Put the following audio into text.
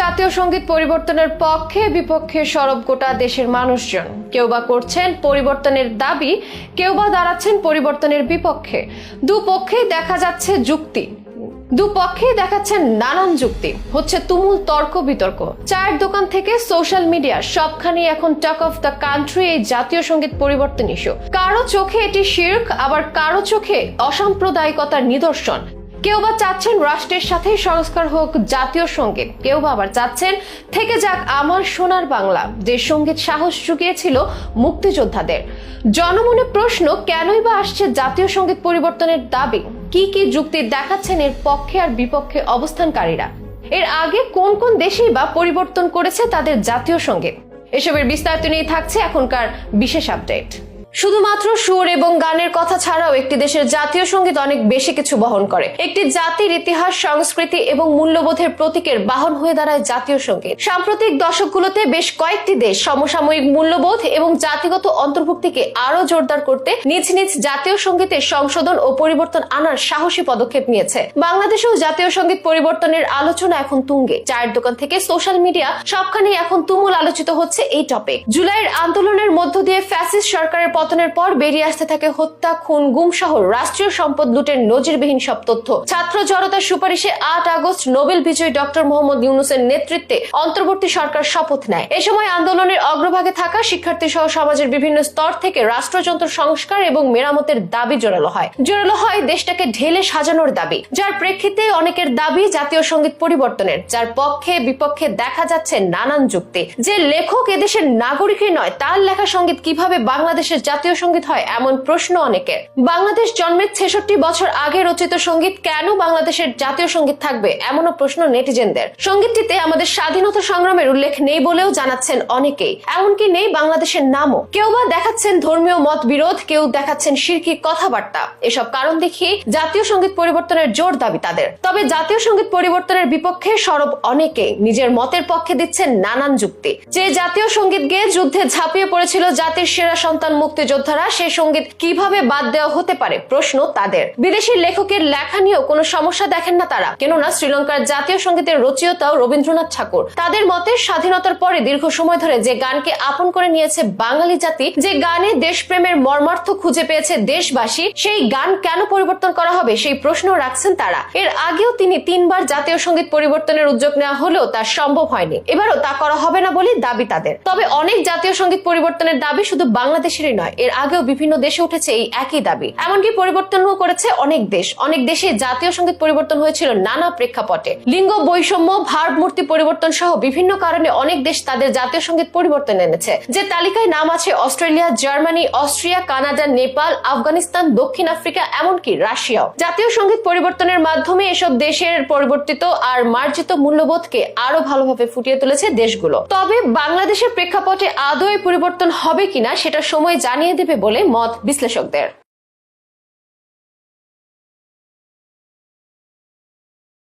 জাতীয় সংগীত পরিবর্তনের পক্ষে, বিপক্ষে সরব গোটা দেশের মানুষজন। কেউ বা করছেন পরিবর্তনের দাবি, কেউ বা দাঁড়াচ্ছেন পরিবর্তনের বিপক্ষে। দুপক্ষেই দেখা যাচ্ছে যুক্তি। দুপক্ষেই দেখাচ্ছেন নানান যুক্তি। হচ্ছে তুমুল তর্ক বিতর্ক চায়ের দোকান থেকে সোশ্যাল মিডিয়া সবখানে এখন টক অফ দ্য কান্ট্রি এই জাতীয় সংগীত পরিবর্তন ইস্যু। কারও চোখে এটি শির্ক, আবার কারও চোখে অসাম্প্রদায়িকতার নিদর্শন। কেউ বা চাচ্ছেন রাষ্ট্রের সাথে সংস্কার হোক, জাতীয় সংগীত। কেউ বা আবার চাচ্ছেন, থেকে যাক আমার সোনার বাংলা, যে সংগীত সাহস জুগিয়েছিল মুক্তিযোদ্ধাদের। জনমনে প্রশ্ন, কেনই বা আসছে জাতীয় সংগীত পরিবর্তনের দাবি? কি কি যুক্তি দেখাচ্ছেন এর পক্ষে আর বিপক্ষে অবস্থানকারীরা? এর আগে কোন কোন দেশেই বা পরিবর্তন করেছে তাদের জাতীয় সংগীত? এসবের বিস্তারিত নিয়ে থাকছে এখনকার বিশেষ আপডেট। শুধুমাত্র সুর এবং গানের কথা ছাড়াও একটি দেশের জাতীয় সংগীত অনেক বেশি কিছু বহন করে। একটি জাতির ইতিহাস, সংস্কৃতি এবং মূল্যবোধের প্রতীকের বাহন হয়ে দাঁড়ায় জাতীয় সংগীত। সাম্প্রতিক দশকগুলোতে বেশ কয়েকটি দেশ সমসাময়িক মূল্যবোধ এবং জাতিগত অন্তর্ভুক্তিকে আরও জোরদার করতে নিজ নিজ জাতীয় সঙ্গীতের সংশোধন ও পরিবর্তন আনার সাহসী পদক্ষেপ নিয়েছে। বাংলাদেশেও জাতীয় সংগীত পরিবর্তনের আলোচনা এখন তুঙ্গে। চায়ের দোকান থেকে সোশ্যাল মিডিয়া সবখানে এখন তুমুল আলোচিত হচ্ছে এই টপিক জুলাইয়ের আন্দোলনের মধ্য দিয়ে ফ্যাসিস্ট সরকারের পতনের পর বেরিয়ে আসতে থাকে হত্যা, খুন গুম সহ রাষ্ট্রীয় সম্পদ লুটের নজিরবিহীন সব তথ্য। ছাত্র জনতার সুপারিশে আট আগস্ট নোবেল বিজয়ী ডক্টর মোহাম্মদ ইউনুসের নেতৃত্বে অন্তর্বর্তী সরকার শপথ নেয়। এ সময় আন্দোলনের অগ্রভাগে থাকা শিক্ষার্থী সহ সমাজের বিভিন্ন স্তর থেকে রাষ্ট্রযন্ত্র সংস্কার এবং মেরামতের দাবি জোরালো হয়। জোরালো হয় দেশটাকে ঢেলে সাজানোর দাবি, যার প্রেক্ষিতে অনেকের দাবি জাতীয় সংগীত পরিবর্তনের, যার পক্ষে বিপক্ষে দেখা যাচ্ছে নানান যুক্তি। যে লেখক এদেশের নাগরিকই নয়, তার লেখা সংগীত কীভাবে বাংলাদেশের জাতীয় সংগীত হয় এমন প্রশ্ন অনেকের। বাংলাদেশ জন্মের ছেষট্টি বছর আগে রচিত সংগীত কেন বাংলাদেশের জাতীয় সংগীত থাকবে এমনও প্রশ্ন নেটিজেনদের। সঙ্গীতটিতে আমাদের স্বাধীনতা সংগ্রামের উল্লেখ নেই বলেও জানাচ্ছেন অনেকেই। এমনকি নেই বাংলাদেশের নামও। কেউ বা দেখাচ্ছেন ধর্মীয় মত বিরোধ কেউ দেখাচ্ছেন শিরকি কথাবার্তা। এসব কারণ দেখিয়ে জাতীয় সংগীত পরিবর্তনের জোর দাবি তাদের। তবে জাতীয় সংগীত পরিবর্তনের বিপক্ষে সরব অনেকে নিজের মতের পক্ষে দিচ্ছেন নানান যুক্তি। যে জাতীয় সংগীত গেয়ে যুদ্ধে ঝাঁপিয়ে পড়েছিল জাতির সেরা সন্তান মুক্তিযোদ্ধারা সে সংগীত কীভাবে বাদ দেওয়া হতে পারে? প্রশ্ন তাদের। বিদেশি লেখকের লেখা নিয়েও কোনো সমস্যা দেখেন না তারা। কেননা শ্রীলঙ্কার জাতীয় সঙ্গীতের রচয়িতাও রবীন্দ্রনাথ ঠাকুর। তাদের মতে স্বাধীনতার পরে দীর্ঘ সময় ধরে যে গানকে আপন করে নিয়েছে বাঙালি জাতি, যে গানে দেশপ্রেমের মর্মার্থ খুঁজে পেয়েছে দেশবাসী, সেই গান কেন পরিবর্তন করা হবে সেই প্রশ্ন রাখছেন তারা। এর আগেও তিনি তিনবার জাতীয় সংগীত পরিবর্তনের উদ্যোগ নেওয়া হলেও তা সম্ভব হয়নি। এবারও তা করা হবে না বলে দাবি তাদের। তবে অনেক জাতীয় সংগীত পরিবর্তনের দাবি শুধু বাংলাদেশেরই নয় এর আগেও বিভিন্ন দেশে উঠেছে এই একই দাবি। এমনকি পরিবর্তনও করেছে অনেক দেশ। অনেক দেশে জাতীয় সংগীত পরিবর্তন হয়েছিল নানা প্রেক্ষাপটে। লিঙ্গ বৈষম্য ভারমূর্তি পরিবর্তন সহ বিভিন্ন কারণে অনেক দেশ তাদের জাতীয় সংগীত পরিবর্তন এনেছে। যে তালিকায় নাম আছে Australia, Germany, Austria, Canada, Nepal, Afghanistan, দক্ষিণ আফ্রিকা, এমনকি রাশিয়াও। জাতীয় সংগীত পরিবর্তনের মাধ্যমে এসব দেশের পরিবর্তিত আর মার্জিত মূল্যবোধকে আরও ভালোভাবে ফুটিয়ে তুলেছে দেশগুলো। তবে বাংলাদেশের প্রেক্ষাপটে আদৌ পরিবর্তন হবে কিনা, সেটা সময় জানিয়ে দেবে বলে মত বিশ্লেষকদের।